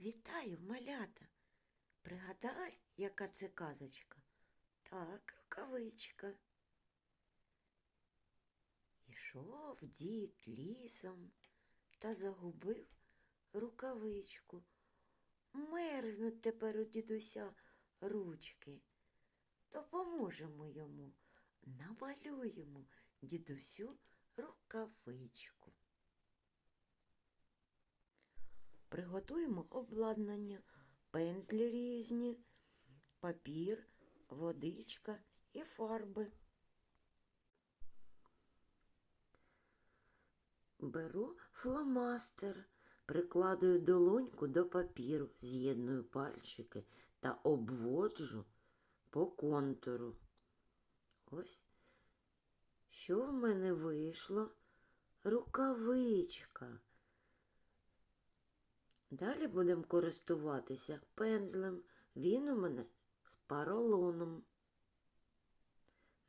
Вітаю, малята. Пригадай, яка це казочка? Так, рукавичка. Ішов дід лісом та загубив рукавичку. Мерзнуть тепер у дідуся ручки. Допоможемо йому, намалюємо дідусю рукавичку. Приготуємо обладнання, пензлі різні, папір, водичка і фарби. Беру фломастер, прикладую долоньку до папіру, з'єдную пальчики та обводжу по контуру. Ось, що в мене вийшло? Рукавичка. Далі будемо користуватися пензлем. Він у мене з паролоном.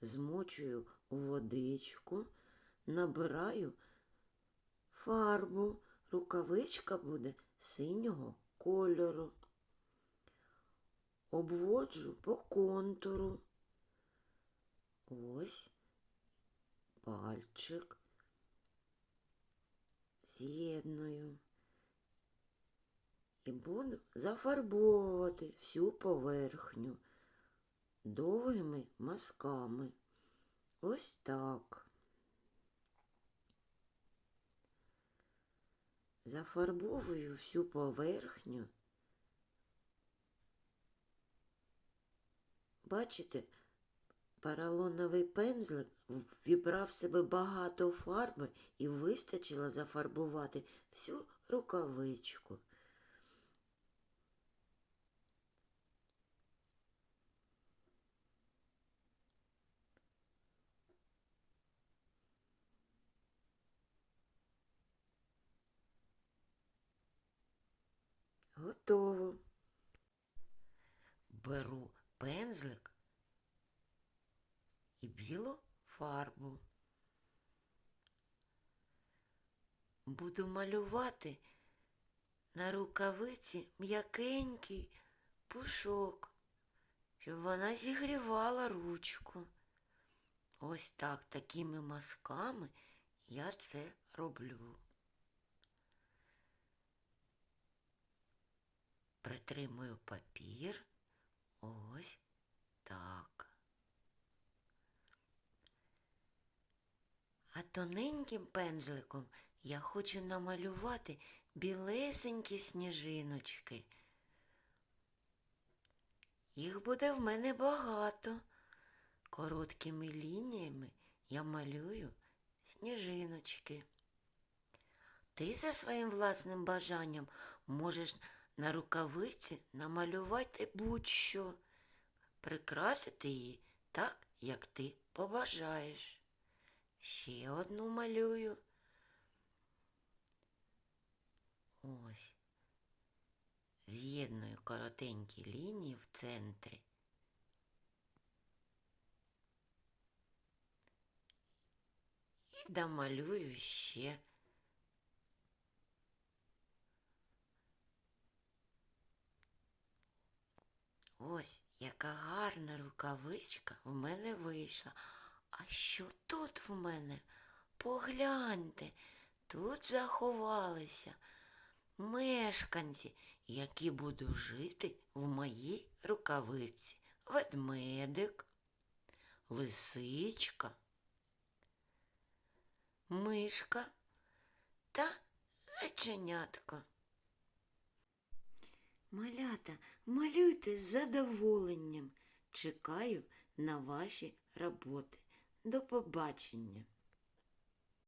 Змочую водичку, набираю фарбу. Рукавичка буде синього кольору. Обводжу по контуру. Ось пальчик. З'єдную і буду зафарбовувати всю поверхню довгими мазками. Ось так. Зафарбовую всю поверхню. Бачите, поролоновий пензлик вібрав в себе багато фарби і вистачило зафарбувати всю рукавичку. Готово. Беру пензлик і білу фарбу. Буду малювати на рукавиці м'якенький пушок, щоб вона зігрівала ручку. Ось так, такими мазками я це роблю. Притримую папір. Ось так. А тоненьким пензликом я хочу намалювати білесенькі сніжиночки. Їх буде в мене багато. Короткими лініями я малюю сніжиночки. Ти за своїм власним бажанням можеш на рукавиці намалювати будь-що, прикрасити її так, як ти побажаєш. Ще одну малюю. Ось. З'єдную коротенькі лінії в центрі. І домалюю ще. Ось яка гарна рукавичка в мене вийшла. А що тут в мене? Погляньте, тут заховалися мешканці, які будуть жити в моїй рукавиці. Ведмедик, лисичка, мишка та зайченятко. Малята, малюйте з задоволенням. Чекаю на ваші роботи. До побачення.